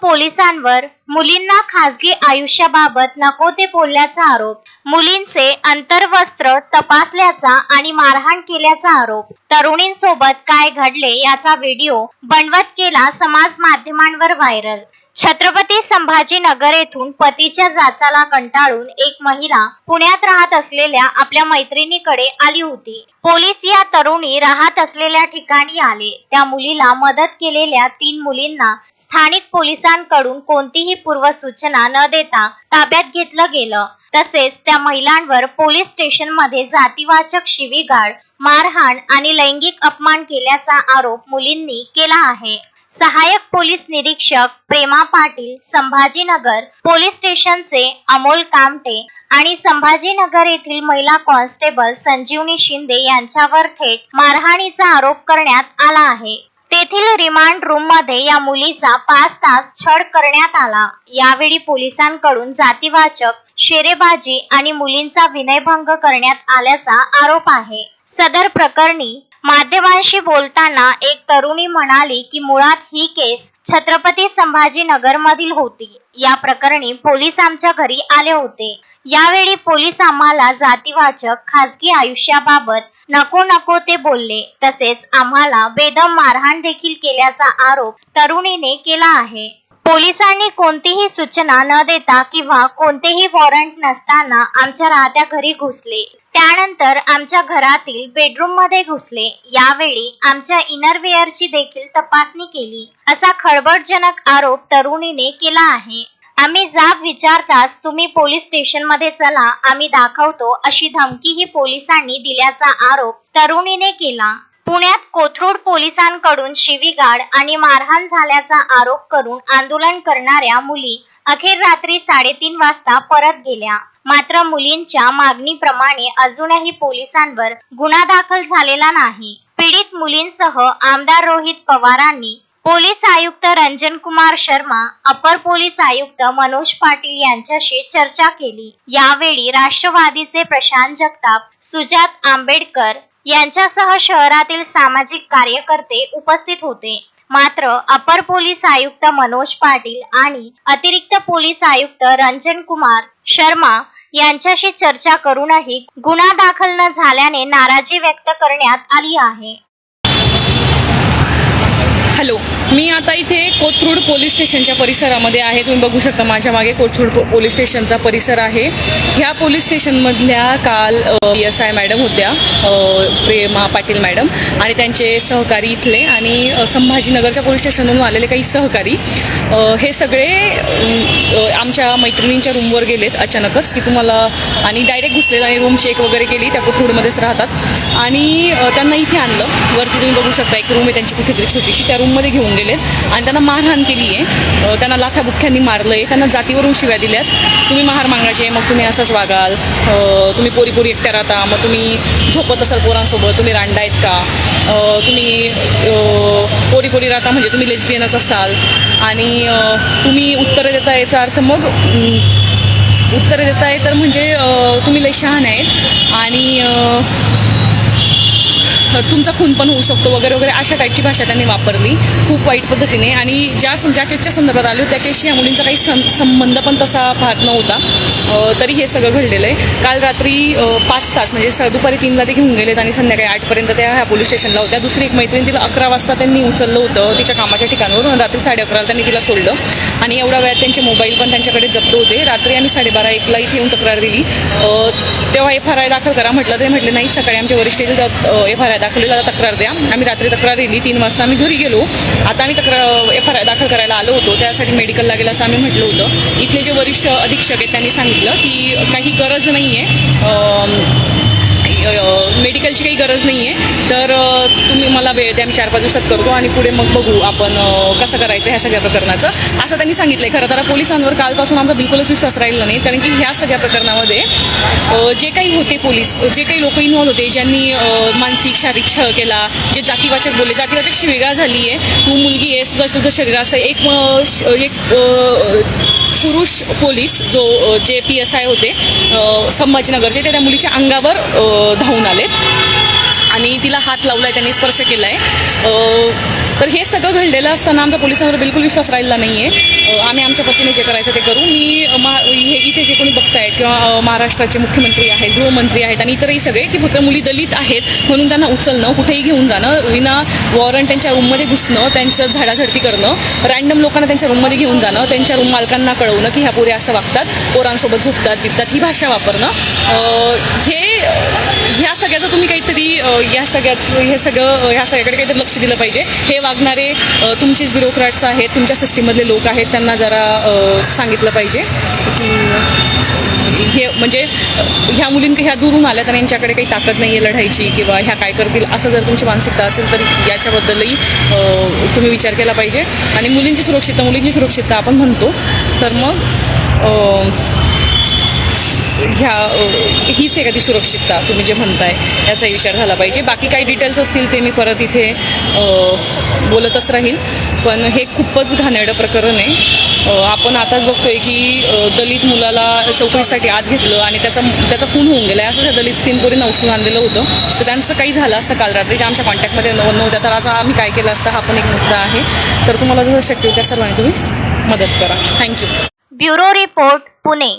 पोलिसांवर मुलींना खासगी आयुष्याबाबत नको ते बोलल्याचा आरोप. मुलींचे अंतर्वस्त्र तपासल्याचा आणि मारहाण केल्याचा आरोप. तरुणींसोबत काय घडले याचा व्हिडिओ बनवत केला समाज माध्यमांवर व्हायरल. छत्रपती संभाजीनगर येथून पतीच्या जाचाला कंटाळून एक महिला पुण्यात राहत असलेल्या आपल्या मैत्रिणीकडे आली होती. पोलीस या तरुणी राहत असलेल्या ठिकाणी आले. त्या मुलीला मदत केलेल्या तीन मुलींना स्थानिक पोलिसांकडून कोणतीही पूर्वसूचना न देता ताब्यात घेतलं गेलं. तसेच त्या महिलांवर पोलीस स्टेशनमध्ये जातीवाचक शिवीगाळ मारहाण आणि लैंगिक अपमान केल्याचा आरोप मुलींनी केला आहे. सहायक पोलीस निरीक्षक प्रेमा पाटील संभाजीनगर पोलीस स्टेशनचे अमोल कामटे आणि संभाजीनगर येथील महिला कॉन्स्टेबल संजीवनी शिंदे यांच्यावर थेट मारहाणीचा आरोप करण्यात आला आहे. तेथील रिमांड रूममध्ये या मुलीचा पाच तास छळ करण्यात आला. यावेळी पोलिसांकडून जातीवाचक शेरेबाजी आणि मुलींचा विनयभंग करण्यात आल्याचा आरोप आहे. सदर प्रकरणी माध्यमांशी बोलताना एक तरुणी म्हणाली की मुळात ही केस छत्रपती संभाजीनगरमधील होती. या प्रकरणी पोलीस आमच्या घरी आले होते. यावेळी पोलीस आम्हाला जातीवाचक खाजगी आयुष्याबाबत नको नको ते बोलले. तसेच आम्हाला बेदम मारहाण देखील केल्याचा आरोप तरुणीने केला आहे. पोलिसांनी कोणतीही सूचना न देता किंवा कोणतेही वॉरंट नसताना आमच्या राहत्या घरी घुसले. त्यानंतर आमच्या घरातील बेडरूममध्ये घुसले. यावेळी आमच्या इनरवेअरची देखील तपासणी केली. असा खळबळजनक आरोप तरुणीने केला आहे. आम्ही जाब विचारताच तुम्ही पोलीस स्टेशनमध्ये चला आम्ही दाखवतो अशी धमकीही पोलिसांनी दिल्याचा आरोप तरुणीने केला. पुण्यात कोथरूड पोलिसांकडून शिवीगाड आणि मारहाण झाल्याचा आरोप करून आंदोलन करणाऱ्या मुली अखेर रात्री साडेतीन वाजता परत गेल्या. मात्र मुलींच्या मागणीप्रमाणे अजूनही पोलिसांवर गुन्हा दाखल झालेला नाही. पीडित मुलींसह आमदार रोहित पवारांनी पोलीस आयुक्त रंजन कुमार शर्मा अपर पोलीस आयुक्त मनोज पाटील यांच्याशी चर्चा केली. यावेळी राष्ट्रवादीचे प्रशांत जगताप सुजात आंबेडकर यांच्यासह शहरातील सामाजिक कार्यकर्ते उपस्थित होते. मात्र अपर पोलीस आयुक्त मनोज पाटील आणि अतिरिक्त पोलीस आयुक्त रंजन कुमार शर्मा यांच्याशी चर्चा करूनही गुन्हा दाखल न झाल्याने नाराजी व्यक्त करण्यात आली आहे. हॅलो मी आता इथे कोथरूड पोलीस स्टेशनच्या परिसरामध्ये आहे. तुम्ही बघू शकता माझ्या मागे कोथरूड पो- पोलीस स्टेशनचा परिसर आहे. ह्या पोलीस स्टेशनमधल्या काल पी एस आय मॅडम होत्या प्रेमा पाटील मॅडम आणि त्यांचे सहकारी इथले आणि संभाजीनगरच्या पोलीस स्टेशनमधून आलेले काही सहकारी. हे सगळे आमच्या मैत्रिणींच्या रूमवर गेलेत अचानकच की तुम्हाला आणि डायरेक्ट घुसलेत आणि रूम चेक वगैरे केली त्या कोथरूडमध्येच राहतात. आणि त्यांना इथे आणलं. वरती तुम्ही बघू शकता एक रूम आहे त्यांची कुठेतरी छोटीशी. त्या रूममध्ये घेऊन गेलेत. आणि त्यांना मारहाण केली आहे. त्यांना लाथाबुख्यांनी आहे त्यांना जातीवरून शिव्या दिल्यात. तुम्ही महार मागायचे मग तुम्ही असंच वागाल. तुम्ही पोरी पोरी एकट्या राहता. मग तुम्ही झोपत असाल पोरांसोबत. तुम्ही रांडायत का? तुम्ही पोरी पोरी राहता म्हणजे तुम्ही लेस्बियनच असाल. आणि तुम्ही उत्तरं देता याचा अर्थ मग उत्तरं देताय तर म्हणजे तुम्ही लय शहाण आहेत. आणि तुमचा खून पण होऊ शकतो वगैरे वगैरे अशा टाईपची भाषा त्यांनी वापरली खूप वाईट पद्धतीने. आणि ज्या ज्या केसच्या संदर्भात आले होते त्या केसशी या मुलींचा काही सं संबंध पण तसा पाहत नव्हता. तरी हे सगळं घडलेलं आहे. काल रात्री पाच तास म्हणजे स दुपारी तीनला ते घेऊन गेलेत आणि संध्याकाळी आठपर्यंत त्या ह्या पोलीस स्टेशनला होत्या. दुसरी एक मैत्रीण तिला अकरा वाजता त्यांनी उचललं होतं तिच्या कामाच्या ठिकाणावरून रात्री साडे अकराला त्यांनी तिला सोडलं. आणि एवढ्या वेळात त्यांचे मोबाईल पण त्यांच्याकडे जप्त होते. रात्री आम्ही साडेबारा एकला इथे येऊन तक्रार दिली. तेव्हा एफ आर आय दाखल करा म्हटलं ते म्हटले नाही सकाळी आमच्या वरिष्ठ एफ आर आय दाखवलेला तक्रार द्या. आम्ही रात्री तक्रार दिली. तीन वाजता आम्ही घरी गेलो. आता आम्ही तक्रार एफ आर आय दाखल करायला आलो होतो. त्यासाठी मेडिकलला गेलं असं आम्ही म्हटलं होतं. इथले जे वरिष्ठ अधीक्षक आहेत त्यांनी सांगितलं की काही गरज नाही आहे मेडिकलची काही गरज नाही आहे तर तुम्ही मला वेळ द्या मी चार पाच दिवसात करतो आणि पुढे मग बघू आपण कसं करायचं ह्या सगळ्या प्रकरणाचं. असं त्यांनी सांगितलं खरं तर पोलिसांवर कालपासून आमचा बिलकुलच विश्वास राहिला नाही कारण की ह्या सगळ्या प्रकरणामध्ये जे काही होते पोलीस जे काही लोक इन्व्हॉल्व होते ज्यांनी मानसिक शारीरिक छळ केला जे जातीवाचक बोलले जातीवाचक वेगळा झाली आहे. तू मुलगी आहेस तुझं तुझं शरीर असं एक श- एक पुरुष पोलीस जो जे पी एस आय होते संभाजीनगरचे ते त्या मुलीच्या अंगावर धावून आलेत. आणि तिला हात लावला आहे त्यांनी स्पर्श केला आहे तर हे सगळं घडलेलं असताना आमचा पोलिसांवर बिलकुल विश्वास राहिला नाही आहे आम्ही आमच्या पतीने जे करायचं ते करू. मी मा हे इथे जे कोणी बघतायत किंवा महाराष्ट्राचे मुख्यमंत्री आहेत गृहमंत्री आहेत आणि इतरही सगळे की फक्त मुली दलित आहेत म्हणून त्यांना उचलणं कुठेही घेऊन जाणं विना वॉरंट त्यांच्या रूममध्ये घुसणं त्यांचं झाडाझडती करणं रँडम लोकांना त्यांच्या रूममध्ये घेऊन जाणं त्यांच्या रूम मालकांना कळवणं की ह्या पोऱ्या असं वागतात पोरांसोबत झोपतात बिपतात ही भाषा वापरणं. हे म्हणजे ह्या सगळ्याचं तुम्ही काहीतरी या सगळ्याचं हे सगळं ह्या सगळ्याकडे काहीतरी लक्ष दिलं पाहिजे. हे वागणारे तुमचेच ब्युरोक्रॅट्स आहेत तुमच्या सिस्टीममधले लोक आहेत त्यांना जरा सांगितलं पाहिजे हे म्हणजे ह्या मुलींक ह्या दुरून आल्या तर यांच्याकडे काही ताकद नाही आहे लढायची किंवा ह्या काय करतील असं जर तुमची मानसिकता असेल तर याच्याबद्दलही तुम्ही विचार केला पाहिजे. आणि मुलींची सुरक्षितता मुलींची सुरक्षितता आपण म्हणतो. तर मग ह्या हीच आहे का ती सुरक्षितता तुम्ही जे म्हणताय याचाही विचार झाला पाहिजे. बाकी काही डिटेल्स असतील ते मी परत इथे बोलतच राहील. पण हे खूपच घाणेरडं प्रकरण आहे. आपण आताच बघतोय की दलित मुलाला चौकशीसाठी आत घेतलं आणि त्याचा त्याचा खून होऊन गेला. असं त्या दलित तीन पोरींना उचलून आणलेलं होतं. तर त्यांचं काही झालं असतं काल रात्री. जे आमच्या कॉन्टॅक्टमध्ये नव्हत्या. तर आज आम्ही काय केलं असतं हा पण एक मुद्दा आहे. तर तुम्हाला जसं शक्य त्या सर्वांनी तुम्ही मदत करा. Thank you bureau report Pune.